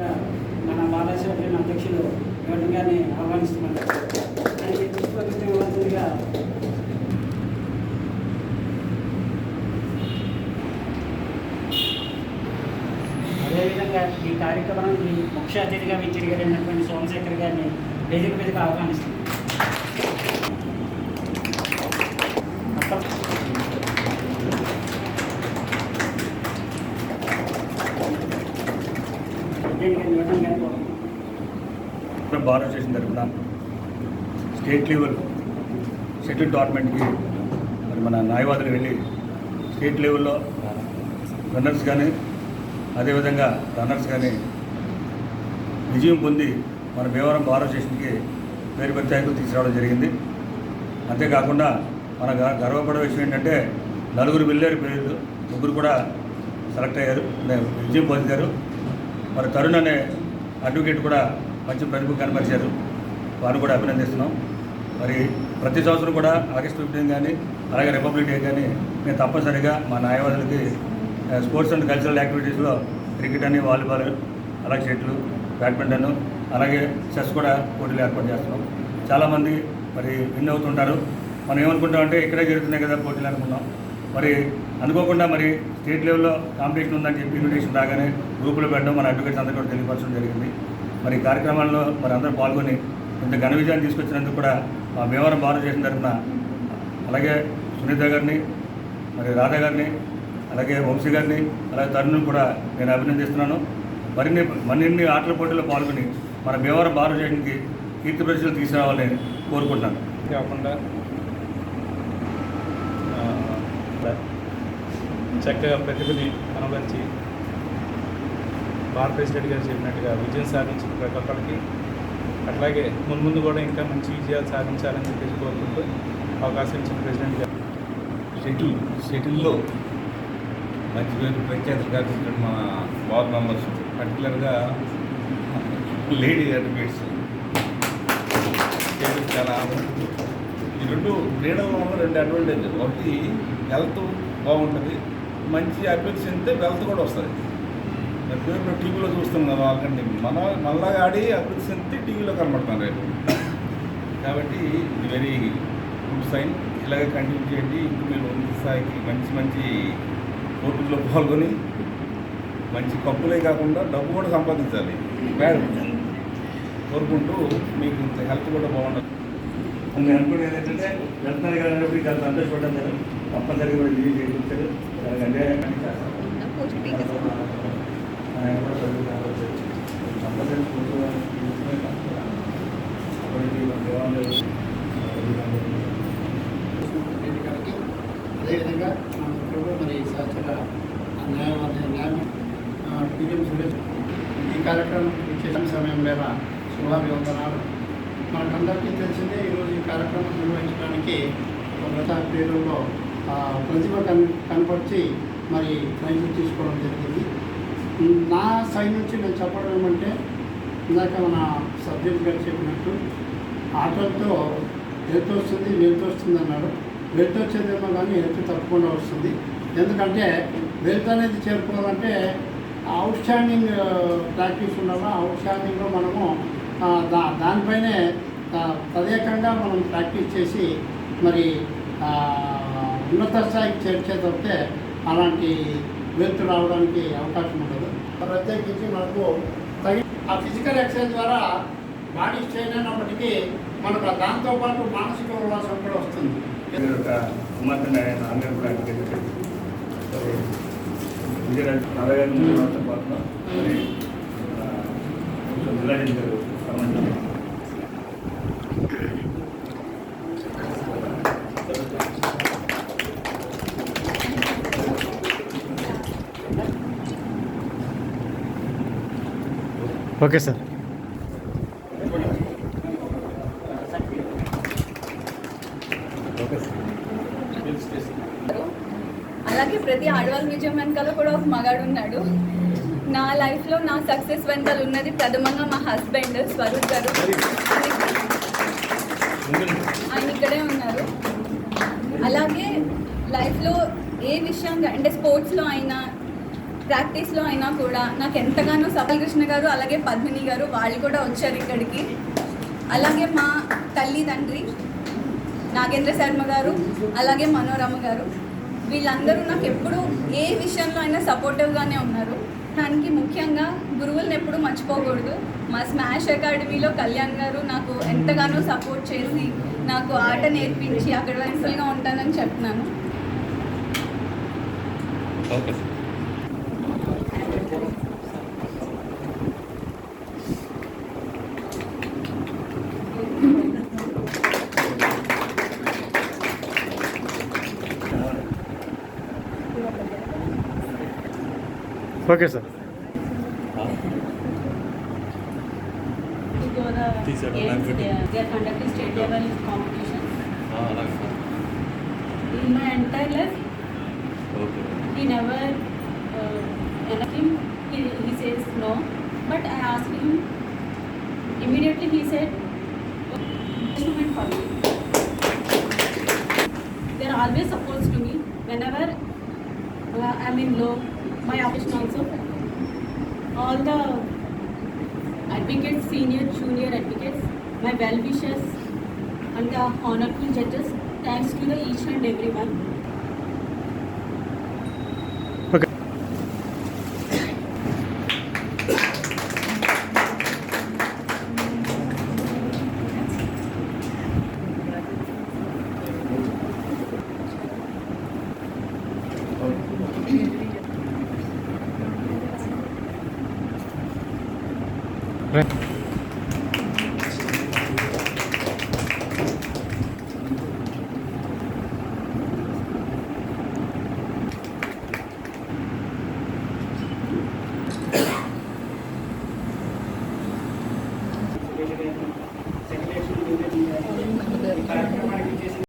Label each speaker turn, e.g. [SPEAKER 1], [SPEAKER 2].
[SPEAKER 1] మన బాలశివ అధ్యక్షులు గౌతమ్ గారిని ఆహ్వానిస్తున్నాను. ఆయనకి అదేవిధంగా ఈ కార్యక్రమానికి ముఖ్య అతిథిగా విచ్చేరిగినటువంటి సోమశేఖర్ గారిని వేదిక మీదకి ఆహ్వానిస్తున్నాను. గౌతమ్ స్టేషన్
[SPEAKER 2] మన తరఫున స్టేట్ లెవెల్ సెటిల్ టోర్నమెంట్కి మరి మన న్యాయవాదులు వెళ్ళి స్టేట్ లెవెల్లో రన్నర్స్ కానీ అదేవిధంగా రన్నర్స్ కానీ విజయం పొంది మన భీమవరం స్టేషన్కి పేరు ప్రత్యేకలు తీసుకురావడం జరిగింది. అంతేకాకుండా మన గ- గర్వపడే విషయం ఏంటంటే నలుగురు వెళ్ళారు పేరు ముగ్గురు కూడా సెలెక్ట్ అయ్యారు విజయం పొందారు. మరి తరుణ్ అనే అడ్వకేట్ కూడా మంచి ప్రతిభ కనపరిచారు. వారు కూడా అభినందిస్తున్నాం. మరి ప్రతి సంవత్సరం కూడా ఆగస్టు ఫిఫ్టీన్ కానీ అలాగే రిపబ్లిక్ డే కానీ మేము తప్పనిసరిగా మా న్యాయవాదులకి స్పోర్ట్స్ అండ్ కల్చరల్ యాక్టివిటీస్లో క్రికెట్ అని వాలీబాల్ అలాగే షటిల్ బ్యాడ్మింటన్ అలాగే చెస్ కూడా పోటీలు ఏర్పాటు చేస్తున్నాం. చాలామంది మరి విన్ అవుతుంటారు. మనం ఏమనుకుంటామంటే ఇక్కడే జరుగుతున్నాయి కదా పోటీలు అనుకున్నాం. మరి అనుకోకుండా మరి స్టేట్ లెవెల్లో కాంపిటీషన్ ఉందని చెప్పి ఇన్విటేషన్ రాగానే గ్రూపులు పెట్టడం మన అడ్వకేట్స్ అందరూ కూడా తెలియపరచడం జరిగింది. మరి కార్యక్రమాల్లో మరి అందరూ పాల్గొని ఇంత ఘన విజయాన్ని తీసుకొచ్చినందుకు కూడా మా భీమవరం భారతదేశం తరఫున అలాగే సునీత గారిని మరి రాధా గారిని అలాగే వంశీ గారిని అలాగే తరుణ్ని కూడా నేను అభినందిస్తున్నాను. మరిన్ని మరిన్ని ఆటల పోటీల్లో పాల్గొని మన భీమవరం భారతదేశానికి కీర్తి ప్రజలు తీసుకురావాలని కోరుకుంటున్నాను.
[SPEAKER 3] కాకుండా ఆ, చక్కగా ప్రతిభని కనబరిచి భారతదేశ రెడ్డి గారు చెప్పినట్టుగా విజయం సాధించిన ప్రతి ఒక్కరికి అట్లాగే మున్ముందు కూడా ఇంకా మంచి విజయాలు సాధించాలని చెప్పేసి కోరుకుంటూ అవకాశం ఇచ్చిన ప్రెసిడెంట్ గారు.
[SPEAKER 4] షటిల్ షటిల్లో మంచి పేరు ప్రఖ్యాతిగా కాకుండా మన వార్డ్ మెంబర్స్ పర్టికులర్గా లేడీ అడ్వకేట్స్. చాలా ఈ రెండు క్రీడల్లో ఉన్న రెండు అడ్వాంటేజ్ ఒకటి హెల్త్ బాగుంటుంది మంచి అభివృద్ధి చెందితే వెల్త్ కూడా వస్తుంది. ఎప్పుడు ఇప్పుడు టీవీలో చూస్తాం కదా వాళ్ళకంటే మన మళ్ళా ఆడి అభివృద్ధి చెందితే టీవీలో కనబడుతున్నారు రేపు. కాబట్టి ఇది వెరీ గుడ్ సైన్ ఇలాగే కంటిన్యూ చేయండి. ఇంకా మీరు ఉన్నత స్థాయికి మంచి మంచి పోటీల్లో పాల్గొని మంచి కప్పులే కాకుండా డబ్బు కూడా సంపాదించాలి. బ్యాడ్ కోరుకుంటూ మీకు ఇంత హెల్త్ కూడా బాగుంటుంది.
[SPEAKER 2] నేను అనుకునేది ఏంటంటే వెళ్తున్నారు కాబట్టి చాలా సంతోషపడ్డాను తప్పనిసరిగా కూడా రిలీజ్ చేయించారు. తప్పనిసరిగా కూర్చోవాలి. అప్పటికి దేవాలయాలు
[SPEAKER 5] అదేవిధంగా మన మిత్రుడు మరి సహచర న్యాయవాది న్యాయ టీఎం సురేష్ ఈ కార్యక్రమం చేసిన సమయం వేళ శుభాభివందనాలు మనకందరికీ తెలిసిందే ఈరోజు ఈ కార్యక్రమం నిర్వహించడానికి గత పేరులో ప్రతిభ కన్ కనపరిచి మరి ప్రైజులు తీసుకోవడం జరిగింది. నా సైడ్ నుంచి నేను చెప్పడం ఏమంటే ఇందాక మన సబ్జెక్ట్ గారు చెప్పినట్టు ఆటలతో హెల్త్ వస్తుంది వెల్త్ వస్తుంది అన్నాడు. వెల్త్ వచ్చేదేమో కానీ హెల్త్ తప్పకుండా వస్తుంది. ఎందుకంటే వెల్త్ అనేది చేరుకోవాలంటే అవుట్ స్టాండింగ్ ప్రాక్టీస్ ఉండాలా? అవుట్ స్టాండింగ్లో మనము దా దానిపైనే ఆ, తదేకంగా మనం ప్రాక్టీస్ చేసి మరి ఉన్నత స్థాయికి చేర్చే తప్పితే అలాంటి వెల్త్ రావడానికి అవకాశం ఉండదు. ప్రత్యేకించి మనకు తగిన ఆ ఫిజికల్ ఎక్సర్సైజ్ ద్వారా బాడీ స్ట్రెయిన్ అయినప్పటికీ మనకు దాంతోపాటు మానసిక ఉల్లాసం కూడా వస్తుంది.
[SPEAKER 2] మీరు ఒక కుమార్తె ఆయన పాటు కూడా అడ్వకేట్ చేశారు. మరి విజయరాజ్ నాన్నగారి ముందు రాష్ట్ర పాత్ర మరి ఆ, కొంచెం జిల్లా జడ్జి గారు సన్మానించారు.
[SPEAKER 3] Okay sir.
[SPEAKER 6] అలాగే ప్రతి ఆడవాళ్ళ విజయం వెనకాల కూడా ఒక మగాడు ఉన్నాడు. నా లైఫ్లో నా సక్సెస్ వెనకాల ఉన్నది ప్రథమంగా మా హస్బెండ్ స్వరూప్ గారు. ఆయన ఇక్కడే ఉన్నారు. అలాగే లైఫ్లో ఏ విషయంగా అంటే స్పోర్ట్స్లో అయినా ప్రాక్టీస్లో అయినా కూడా నాకు ఎంతగానో సఫల్ కృష్ణ గారు అలాగే పద్మిని గారు వాళ్ళు కూడా వచ్చారు ఇక్కడికి. అలాగే మా తల్లి తండ్రి నాగేంద్ర శర్మ గారు అలాగే మనోరమ గారు. వీళ్ళందరూ నాకు ఎప్పుడు ఏ విషయంలో అయినా సపోర్టివ్గానే ఉన్నారు. దానికి ముఖ్యంగా గురువులను ఎప్పుడూ మర్చిపోకూడదు. మా స్మాష్ అకాడమీలో కళ్యాణ్ గారు నాకు ఎంతగానో సపోర్ట్ చేసి నాకు ఆట నేర్పించి అక్కడ వయసులుగా ఉంటానని చెప్తున్నాను.
[SPEAKER 7] Okay.
[SPEAKER 8] అలాగే sir
[SPEAKER 7] In my entire life,
[SPEAKER 8] okay
[SPEAKER 7] he never uh, asked him, he, he says no. But I asked him, immediately he said, instrument for me. They are always supposed to me whenever uh, I'm in low, My operation also. All the advocates, senior, junior advocates, my well wishers, and the honorable judges, thanks to the each and everyone.
[SPEAKER 1] వేదిక